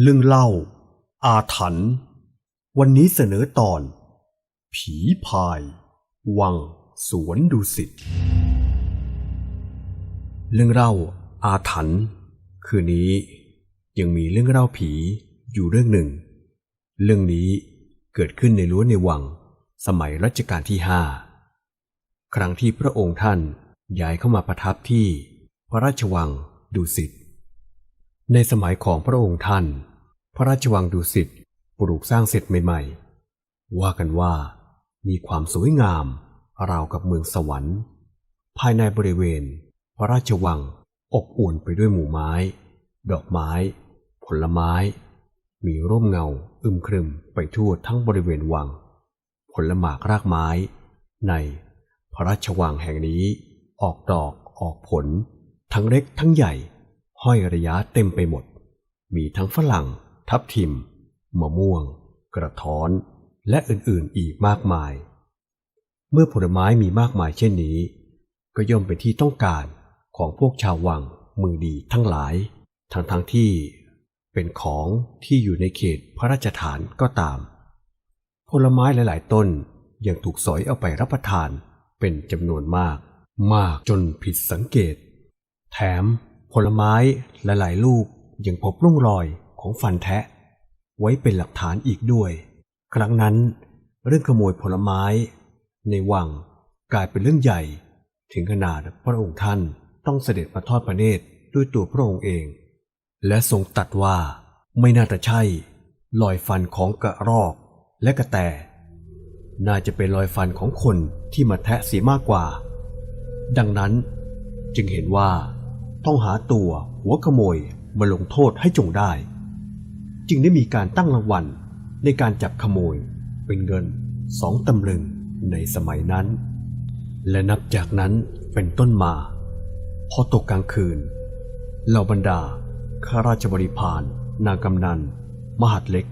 เรื่องเล่า อาถรรพ์วันนี้เสนอตอน ผีพาย วัง สวนดุสิตเรื่องเล่า อาถรรพ์คืนนี้ยังมีเรื่องเล่าผีอยู่เรื่องหนึ่ง เรื่องนี้เกิดขึ้นในรั้วในวัง สมัยรัชกาลที่ห้าครั้งที่พระองค์ท่านย้ายเข้ามาประทับที่ พระราชวังดุสิต ในสมัยของพระองค์ท่าน พระราชวังดุสิตปลูกสร้างเสร็จใหม่ๆ ว่ากันว่ามีความสวยงามราวกับเมืองสวรรค์ ภายในบริเวณ พระราชวังอบอุ่นไปด้วยหมู่ไม้ ดอกไม้ ผลไม้ มีร่มเงาอึมครึมไปทั่วทั้งบริเวณวัง ผลหมากรากไม้ ในพระราชวังแห่งนี้ออกดอกออกผล ทั้งเล็กทั้งใหญ่ ห้อยระยะเต็มไปหมด มีทั้งฝรั่ง ทับทิม มะม่วง กระท้อน และอื่นๆอีกมากมาย เมื่อผลไม้มีมากมายเช่นนี้ ก็ย่อมเป็นที่ต้องการของพวกชาววังมือดีทั้งหลาย ทั้งๆทที่เป็นของที่อยู่ในเขตพระราชฐานก็ตาม ผลไม้หลาย ๆ ต้นยังถูกสอยเอาไปรับประทานเป็นจำนวนมาก มากจนผิดสังเกต แถม ผลไม้หลายๆลูกยังพบร่องรอยของฟันแทะ ไว้เป็นหลักฐานอีกด้วย ครั้งนั้น เรื่องขโมยผลไม้ ในวังกลายเป็นเรื่องใหญ่ ถึงขนาดพระองค์ท่านต้องเสด็จมาทอดพระเนตรด้วยตัวพระองค์เอง และทรงตัดว่าไม่น่าจะใช่รอยฟันของกระรอกและกระแต น่าจะเป็นรอยฟันของคนที่มาแทะเสียมากกว่า ดังนั้นจึงเห็นว่า ต้องหาตัวหัวขโมยมาลงโทษให้จงได้ จึงได้มีการตั้งรางวัลในการจับขโมยเป็นเงินสองตำลึงในสมัยนั้น และนับจากนั้นเป็นต้นมา พอตกกลางคืนเหล่าบรรดาข้าราชบริพารนางกำนัน มหาดเล็ก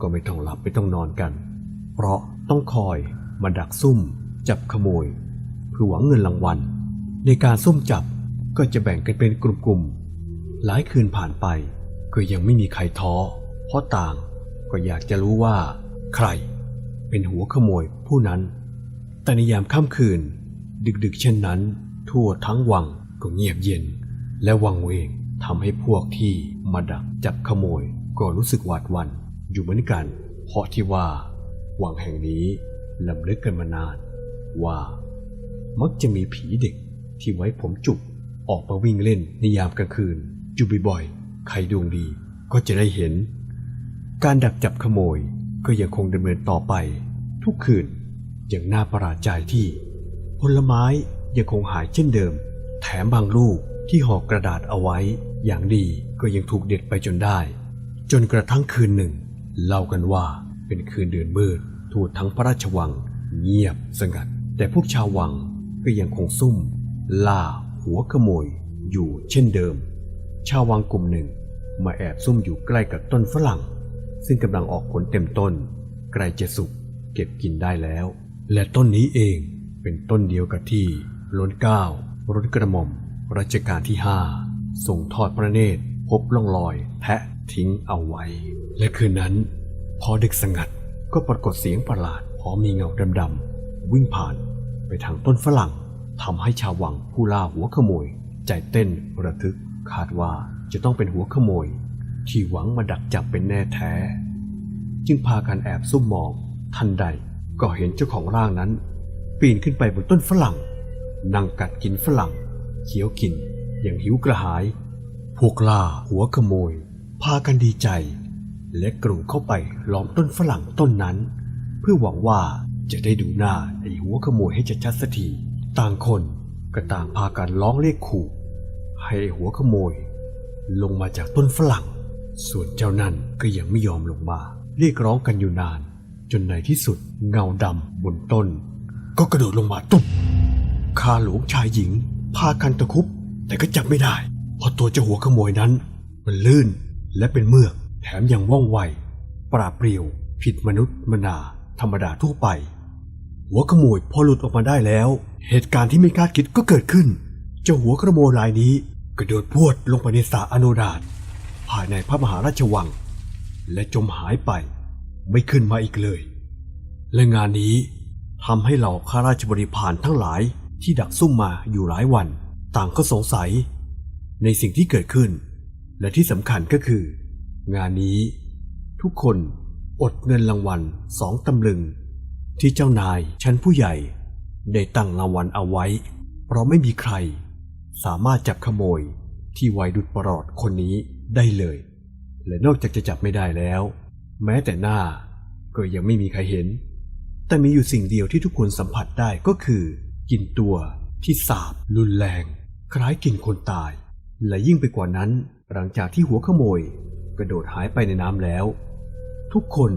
ก็ไม่ต้องหลับไม่ต้องนอนกัน เพราะต้องคอยมาดักซุ่ม จับขโมยเพื่อหวังเงินรางวัลในการซุ่มจับ ก็จะแบ่งกันเป็นกลุ่มๆ หลายคืนผ่านไปก็ยังไม่มีใครท้อ เพราะต่างก็อยากจะรู้ว่า ใครเป็นหัวขโมยผู้นั้น แต่ในยามค่ำคืน ดึกๆ เช่นนั้น ทั่วทั้งวังก็เงียบเย็น และวังเวงทำให้พวกที่มาดักจับขโมยก็รู้สึกหวาดหวั่นอยู่เหมือนกัน เพราะที่ว่า วังแห่งนี้ลำลึกกันมานาน ว่า มักจะมีผีเด็กที่ไว้ผมจุก ออกมาวิ่งเล่นในยามกลางคืนอยู่บ่อยๆใครดวงดีก็จะได้เห็น การดักจับขโมยก็ยังคงดำเนินต่อไป ทุกคืนอย่างน่าประหลาดใจที่ผลไม้ยังคงหายเช่นเดิม แถมบางลูกที่ห่อกระดาษเอาไว้ อย่างดีก็ยังถูกเด็ดไปจนได้ จนกระทั่งคืนหนึ่ง เล่ากันว่าเป็นคืนเดือนมืดทั่วทั้งพระราชวัง เงียบสงัด แต่พวกชาววังก็ยังคงซุ่ม ล่า หัวขโมยอยู่เช่นเดิม ชาววังกลุ่มหนึ่งมาแอบซุ่มอยู่ใกล้กับต้นฝรั่ง ซึ่งกำลังออกผลเต็มต้น ใกล้จะสุกเก็บกินได้แล้ว และต้นนี้เองเป็นต้นเดียวกับที่ล้นเก้าล้นกระหม่อมรัชกาลที่ห้าส่งทอดพระเนตรพบร่องรอยแทะทิ้งเอาไว้ และคืนนั้น พอดึกสงัดก็ปรากฏเสียงประหลาดพอมีเงาดำๆวิ่งผ่านไปทางต้นฝรั่ง ทำให้ชาววังผู้ล่าหัวขโมย ใจเต้นระทึกคาดว่าจะต้องเป็นหัวขโมย ที่หวังมาดักจับเป็นแน่แท้ จึงพากันแอบซุ่มมอง ทันใดก็เห็นเจ้าของร่างนั้น ปีนขึ้นไปบนต้นฝรั่ง นั่งกัดกินฝรั่งเคี้ยวกินอย่างหิวกระหาย พวกล่าหัวขโมย พากันดีใจ และกรูเข้าไปล้อมต้นฝรั่งต้นนั้น เพื่อหวังว่าจะได้ดูหน้าไอ้หัวขโมยให้ชัดๆสักที ต่างคนก็ต่างพากันร้องเรียกขู่ให้หัวขโมย ลงมาจากต้นฝรั่ง ส่วนเจ้านั่นก็ยังไม่ยอมลงมา เรียกร้องกันอยู่นาน จนในที่สุดเงาดำบนต้น ก็กระโดดลงมาตุ๊บคาหลวงชายหญิง พากันตะคุบ แต่ก็จับไม่ได้ เพราะตัวเจ้าหัวขโมยนั้น มันลื่นและเป็นเมือกแถมยังว่องไว ปราบเปรียว ผิดมนุษย์มนาธรรมดาทั่วไป หัวขโมยพอหลุดออกมาได้แล้ว เหตุการณ์ที่ไม่คาดคิดก็เกิดขึ้น เจ้าหัวขโมยรายนี้กระโดดพวดลงไปในสระอโนดาตภายในพระมหาราชวัง และจมหายไปไม่ขึ้นมาอีกเลย และงานนี้ทำให้เหล่าข้าราชบริพารทั้งหลายที่ดักซุ่มมาอยู่หลายวัน ต่างก็สงสัย ในสิ่งที่เกิดขึ้น และที่สำคัญก็คือ งานนี้ ทุกคนอดเงินรางวัลสองตำลึง ที่เจ้านายชั้นผู้ใหญ่ ได้ตั้งรางวัลเอาไว้ เพราะไม่มีใคร สามารถจับขโมยที่ไวดุดประหลอดคนนี้ได้เลย และนอกจากจะจับไม่ได้แล้ว แม้แต่หน้าก็ยังไม่มีใครเห็น แต่มีอยู่สิ่งเดียวที่ทุกคนสัมผัสได้ก็คือกลิ่นตัวที่สาบรุนแรง คล้ายกลิ่นคนตาย และยิ่งไปกว่านั้น หลังจากที่หัวขโมย กระโดดหายไปในน้ำแล้ว ทุกคน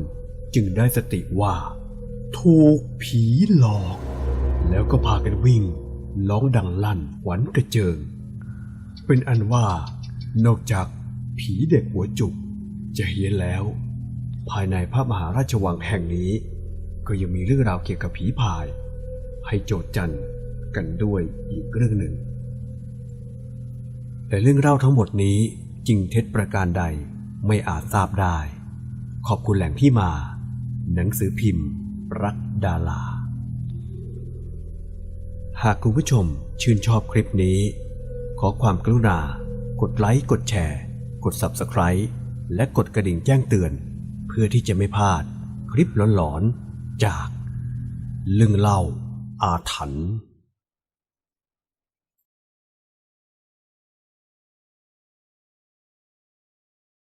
จึงได้สติว่า ถูกผีหลอก แล้วก็พากันวิ่งร้องดังลั่นหวันกระเจิง เป็นอันว่านอกจากผีเด็กหัวจุกจะเฮียนแล้ว ภายในพระมหาราชวังแห่งนี้ ก็ยังมีเรื่องราวเกี่ยวกับผีพาย ให้โจทย์จันกันด้วยอีกเรื่องหนึ่ง แต่เรื่องเล่าทั้งหมดนี้จริงเท็จประการใดไม่อาจทราบได้ ขอบคุณแหล่งที่มา หนังสือพิมพ์ รักดารา หากคุณผู้ชมชื่นชอบคลิปนี้ ขอความกรุณา กดไลค์ กดแชร์ กด Subscribe และกดกระดิ่งแจ้งเตือน เพื่อที่จะไม่พลาดคลิปหลอนๆจาก ลึงเล่าอาถรรพ์